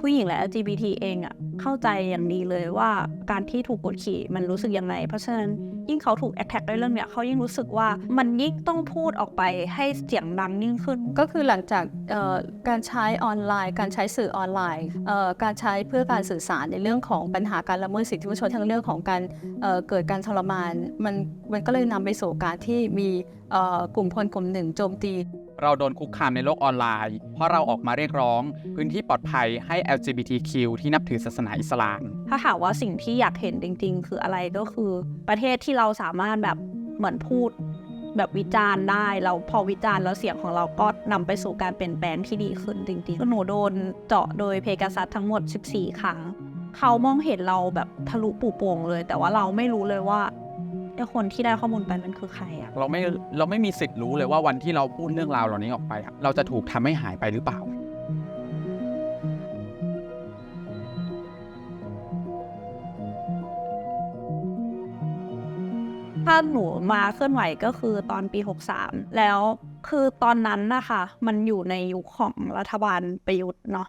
ผู้หญิงและ LGBT เองอะ เข้าใจอย่างดีเลยว่าการที่ถูกกดขี่มันรู้สึกยังไง เพราะฉะนั้นยิ่งเขาถูกแอ t แทกด้วยเรื่องเนี้ยเขายิ่งรู้สึกว่ามันยิ่งต้องพูดออกไปให้เสียงดังยิ่งขึ้น ก็คือหลังจากเอ่อการใช้ออนไลน์ การใช้สื่อออนไลน์เอ่อการใช้เพื่อการสื่อสารในเรื่องของปัญหาการละเมิดสิทธิมนุษยชนทั้งเรื่องของการเอ่อเกิดการทรมานมันมันก็เลยนำไปสู่การที่มีเอ่อกลุ่มคนกลุ่มหนึ่งโจมตีเราโดนคุกคามในโลกออนไลน์ เพราะเราออกมาเรียกร้อง พื้นที่ปลอดภัยให้ LGBTQ ที่นับถือศาสนาอิสลาม ถ้าถามว่าสิ่งที่อยากเห็นจริง ๆ คืออะไรก็คือประเทศที่เราสามารถแบบเหมือนพูดแบบวิจารณ์ได้เราพอวิจารณ์แล้วเสียงของเราก็นำไปสู่การเปลี่ยนแปลงที่ดีขึ้นจริงๆหนูโดนเจาะโดยเพกาซัสทั้งหมด 14 ครั้ง เขามองเห็นเราแบบทะลุปูโป่งเลย แต่ว่าเราไม่รู้เลยว่าไอ้คนที่ได้ข้อมูลไปมันคือใครอะเราไม่เราไม่มีสิทธิ์รู้เลยว่าวันที่เราพูดเรื่องราวเหล่านี้ออกไปอะเราจะถูกทำให้หายไปหรือเปล่า หนูมาเคลื่อนไหวก็คือตอนปี 63 แล้วคือตอนนั้นนะคะมันอยู่ในยุคของรัฐบาลประยุทธ์เนาะ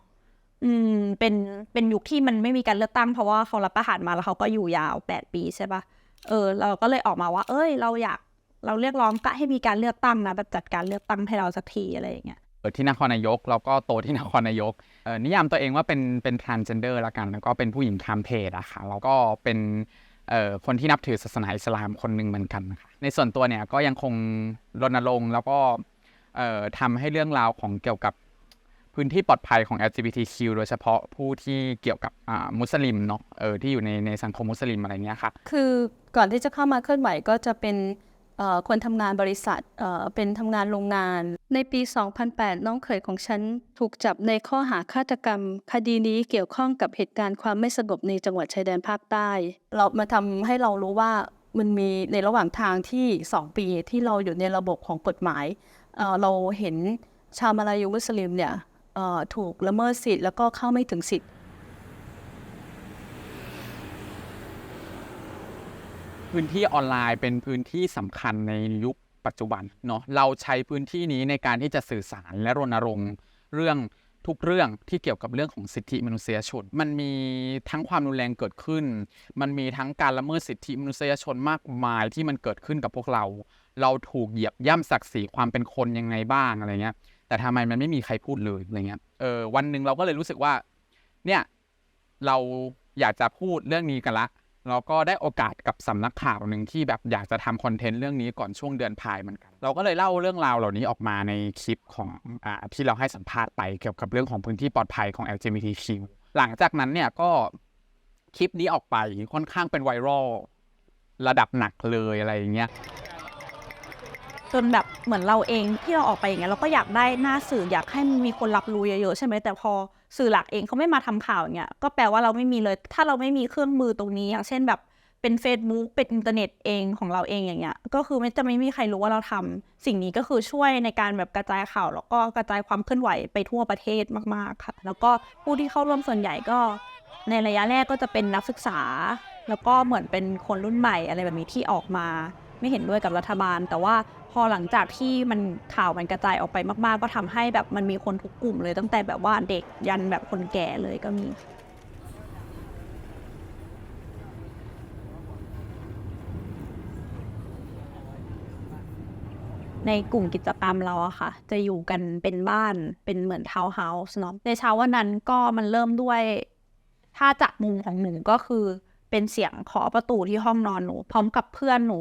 อืมเป็นเป็นยุคที่มันไม่มีการเลือกตั้งเพราะว่าเขารับประหารมาแล้วเขาก็อยู่ยาว8ปีใช่ปะเออ เราก็เลยออกมาว่า เอ้ย เราอยากเราเรียกร้องก็ให้มีการเลือกตั้งนะแบบจัดการเลือกตั้งให้เราสักทีอะไรอย่างเงี้ยเกิดที่นครนายกแล้วก็โตที่นครนายกเออนิยามตัวเองว่าเป็นเป็น transgender ละกัน แล้วก็เป็นผู้หญิงข้ามเพศอะค่ะแล้วก็เป็น คนที่นับถือศาสนาอิสลามคนหนึ่งเหมือนกันนะคะในส่วนตัวเนี่ยก็ยังคงรณรงค์แล้วก็ทำให้เรื่องราวของเกี่ยวกับพื้นที่ปลอดภัยของ LGBTQ โดยเฉพาะผู้ที่เกี่ยวกับมุสลิมเนาะที่อยู่ในในสังคมมุสลิมอะไรเงี้ยค่ะ คือก่อนที่จะเข้ามาเคลื่อนไหวก็จะเป็น คนทำงานบริษัทเป็นทำงานโรงงาน ในปี 2008 น้องเขยของฉันถูกจับในข้อหาฆาตกรรม คดีนี้เกี่ยวข้องกับเหตุการณ์ความไม่สงบในจังหวัดชายแดนภาคใต้ เรามาทำให้เรารู้ว่ามันมีในระหว่างทางที่ 2 ปีที่เราอยู่ในระบบของกฎหมายเเราเห็นชาวมาลายูมุสลิมเนี่ยถูกละเมิดสิทธิ์แล้วก็เข้าไม่ถึงสิทธิ์ พื้นที่ออนไลน์เป็นพื้นที่สำคัญในยุคปัจจุบันเนาะเราใช้พื้นที่นี้ในการที่จะสื่อสารและรณรงค์เรื่องทุกเรื่องที่เกี่ยวกับเรื่องของสิทธิมนุษยชน มันมีทั้งความรุนแรงเกิดขึ้น มันมีทั้งการละเมิดสิทธิมนุษยชนมากมายที่มันเกิดขึ้นกับพวกเรา เราถูกเหยียบย่ำศักดิ์ศรีความเป็นคนยังไงบ้างอะไรเงี้ย แต่ทำไมมันไม่มีใครพูดเลยอะไรเงี้ย เออวันหนึ่งเราก็เลยรู้สึกว่า เนี่ยเราอยากจะพูดเรื่องนี้กันละ เราก็ได้โอกาสกับสำนักข่าวหนึ่งที่แบบอยากจะทำคอนเทนต์เรื่องนี้ก่อนช่วงเดือนพายเหมือนกัน เราก็เลยเล่าเรื่องราวเหล่านี้ออกมาในคลิปของอ่าที่เราให้สัมภาษณ์ไปเกี่ยวกับเรื่องของพื้นที่ปลอดภัยของ LGBTQ หลังจากนั้นเนี่ยก็คลิปนี้ออกไปค่อนข้างเป็นไวรัลระดับหนักเลยอะไรอย่างเงี้ยจนแบบเหมือนเราเองที่เราออกไปอย่างเงี้ยเราก็อยากได้หน้าสื่ออยากให้มีคนรับรู้เยอะๆใช่ไหมแต่พอ สื่อหลักเองเขาไม่มาทำข่าวเงี้ยก็แปลว่าเราไม่มีเลย ถ้าเราไม่มีเครื่องมือตรงนี้ อย่างเช่นแบบเป็น Facebook เป็นอินเทอร์เน็ตเองของเราเองอย่างเงี้ย ก็คือไม่จะไม่มีใครรู้ว่าเราทำสิ่งนี้ก็คือช่วยในการแบบกระจายข่าว แล้วก็กระจายความเคลื่อนไหวไปทั่วประเทศมากๆค่ะ แล้วก็ผู้ที่เข้าร่วมส่วนใหญ่ก็ในระยะแรกก็จะเป็นนักศึกษา แล้วก็เหมือนเป็นคนรุ่นใหม่อะไรแบบนี้ที่ออกมา ไม่เห็นด้วยกับรัฐบาล แต่ว่าพอหลังจากที่มันข่าวมันกระจายออกไปมาก ๆ ก็ทำให้แบบมันมีคนทุกกลุ่มเลยตั้งแต่แบบว่าเด็กยันแบบคนแก่เลยก็มีในกลุ่มกิจกรรมเราอะค่ะ จะอยู่กันเป็นบ้านเป็นเหมือนทาวน์เฮาส์เนาะในเช้าวันนั้นก็มันเริ่มด้วย ถ้าจากมุมของหนูก็คือเป็นเสียงเคาะประตูที่ห้องนอนหนู พร้อมกับเพื่อนหนู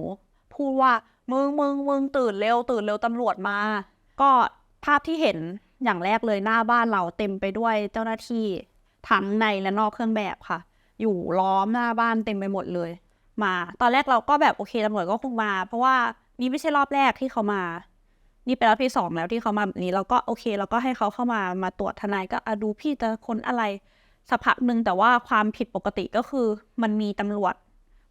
พูดว่า มึงมึงมึงตื่นเร็ว ตื่นเร็วตำรวจมา ก็ภาพที่เห็นอย่างแรกเลยหน้าบ้านเราเต็มไปด้วยเจ้าหน้าที่ทั้งในและนอกเครื่องแบบค่ะ อยู่ล้อมหน้าบ้านเต็มไปหมดเลย มา ตอนแรกเราก็แบบโอเคตำรวจก็คงมา เพราะว่านี่ไม่ใช่รอบแรกที่เขามา นี่เป็นรอบที่สองแล้วที่เขามาแบบนี้เราก็โอเคเราก็ให้เขาเข้ามามาตรวจทนายก็อะดูพี่จะค้นอะไรสักพักหนึ่งแต่ว่าความผิดปกติก็คือ มันมีตำรวจ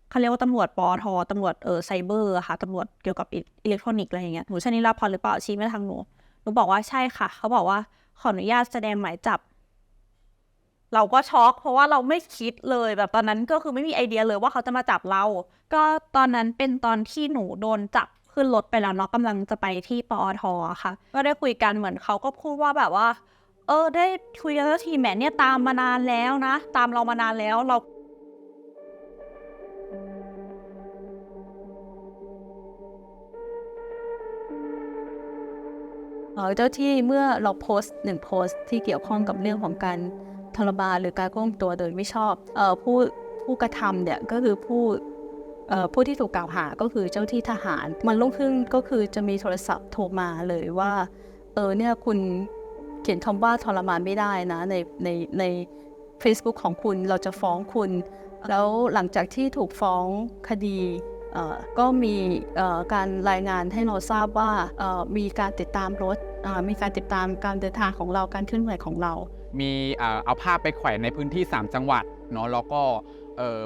เขาเรียกว่าตำรวจปอทตำรวจเออไซเบอร์ค่ะตำรวจเกี่ยวกับอิเล็กทรอนิกส์อะไรอย่างเงี้ยหนูชนิดรับพรหรือเปล่าชี้มาทางหนูหนูบอกว่าใช่ค่ะ เขาบอกว่าขออนุญาตแสดงหมายจับ เราก็ช็อกเพราะว่าเราไม่คิดเลยแบบตอนนั้นก็คือไม่มีไอเดียเลยว่าเขาจะมาจับเรา ก็ตอนนั้นเป็นตอนที่หนูโดนจับขึ้นรถไปแล้วเนาะกำลังจะไปที่ปอทอค่ะ ก็ได้คุยกันเหมือนเขาก็พูดว่าแบบว่าเอเออ ได้คุยกันแล้วทีแหมเนี่ยตามมานานแล้วนะ ตามเรามานานแล้วเรา เจ้าที่เมื่อเราโพสต์หนึ่งโพสต์ที่เกี่ยวข้องกับเรื่องของการทรมานหรือการควบคุมตัวโดยไม่ชอบเอ่อผู้ผู้กระทำเนี่ยก็คือผู้เอ่อผู้ที่ถูกกล่าวหาก็คือเจ้าที่ทหาร มันลุ่งขึ้นก็คือจะมีโทรศัพท์โทรมาเลยว่าเออเนี่ยคุณเขียนคำว่าทรมานไม่ได้นะในในใน Facebook ของคุณเราจะฟ้องคุณ แล้วหลังจากที่ถูกฟ้องคดี ก็มีการรายงานให้เราทราบว่ามีการติดตามรถมีการติดตามการเดินทางของเราการเคลื่อนไหวของเรา มีเอาภาพไปแขวนในพื้นที่ 3 จังหวัดเนาะแล้วก็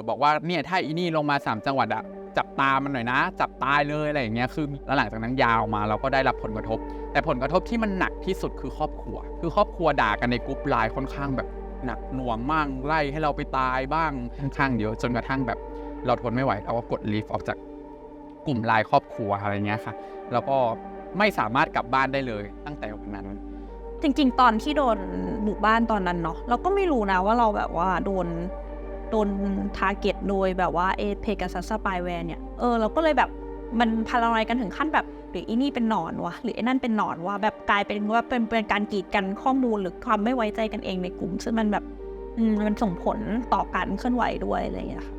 บอกว่าเนี่ยถ้าอีนี่ลงมา 3 จังหวัดอะจับตามันหน่อยนะ จับตายเลยอะไรอย่างเงี้ยคือแล้วหลังจากนั้นยาวมาเราก็ได้รับผลกระทบ แต่ผลกระทบที่มันหนักที่สุดคือครอบครัว คือครอบครัวด่ากันในกรุ๊ปไลน์ค่อนข้างแบบหนักหน่วงมากไล่ให้เราไปตายบ้างค่อนข้างเยอะจนกระทั่งแบบ เราทนไม่ไหวเราก็กดลีฟออกจากกลุ่มไลน์ครอบครัวอะไรเงี้ยค่ะ แล้วก็ไม่สามารถกลับบ้านได้เลยตั้งแต่วันนั้น จริง ๆ ตอนที่โดนบุกบ้านตอนนั้นเนาะเราก็ไม่รู้นะว่าเราแบบว่าโดนโดนทาร์เก็ตโดยแบบว่าเอเพก a ซัสสปายแวร์เนี่ยเออเราก็เลยแบบมันพารานอยกันถึงขั้นแบบ หรืออีนี่เป็นหนอนวะหรือไอ้นั่นเป็นหนอนวะแบบกลายเป็นว่าเป็นเป็นการกีดกันข้อมูลหรือความไม่ไว้ใจกันเองในกลุ่ม ซึ่งมันแบบมมันส่งผลต่อการเคลื่อนไหวด้วยอะไรอย่างเงี้ยค่ะ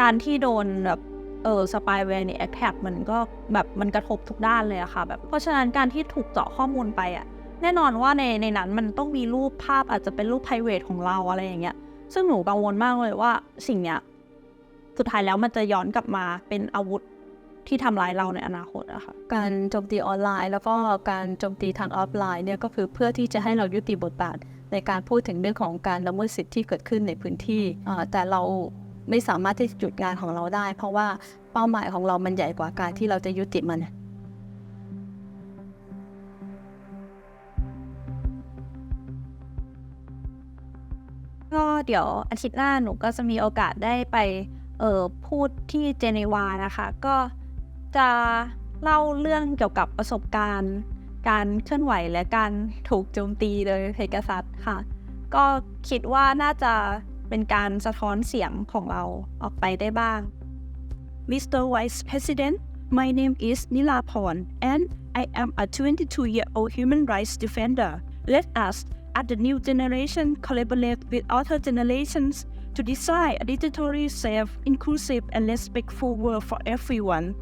การที่โดนแบบเออสปายแวร์เนี่ยแอคแท็กมันก็แบบมันกระทบทุกด้านเลยอะค่ะแบบเพราะฉะนั้นการที่ถูกเจาะข้อมูลไปอะแน่นอนว่าในในนั้นมันต้องมีรูปภาพอาจจะเป็นรูป p r i v a t ของเราอะไรอย่างเงี้ย ซึ่งหนูกังวลมากเลยว่าสิ่งเนี้ยสุดท้ายแล้วมันจะย้อนกลับมาเป็นอาวุธที่ทำร้ายเราในอนาคตอะค่ะ การโจมตีออนไลน์ แล้วก็การโจมตีทางออฟไลน์เนี่ยก็คือเพื่อที่จะให้เรายุติบทบาทในการพูดถึงเรื่องของการละเมิดสิทธิที่เกิดขึ้นในพื้นที่ แต่เรา ไม่สามารถที่จะหยุดงานของเราได้ เพราะว่าเป้าหมายของเรามันใหญ่กว่าการที่เราจะยุติมัน ก็เดี๋ยวอาทิตย์หน้าหนูก็จะมีโอกาสได้ไปเออพูดที่เจนีวานะคะ ก็จะเล่าเรื่องเกี่ยวกับประสบการณ์ การเคลื่อนไหวและการถูกโจมตีโดยเพก a ซัสค่ะ ก็คิดว่าน่าจะ เป็นการสะท้อนเสียงของเราออกไปได้บ้าง Mr. Vice President, my name is Nilapon and I am a 22-year-old human rights defender. Let us, as the new generation, collaborate with other generations to design a digitally safe, inclusive, and respectful world for everyone.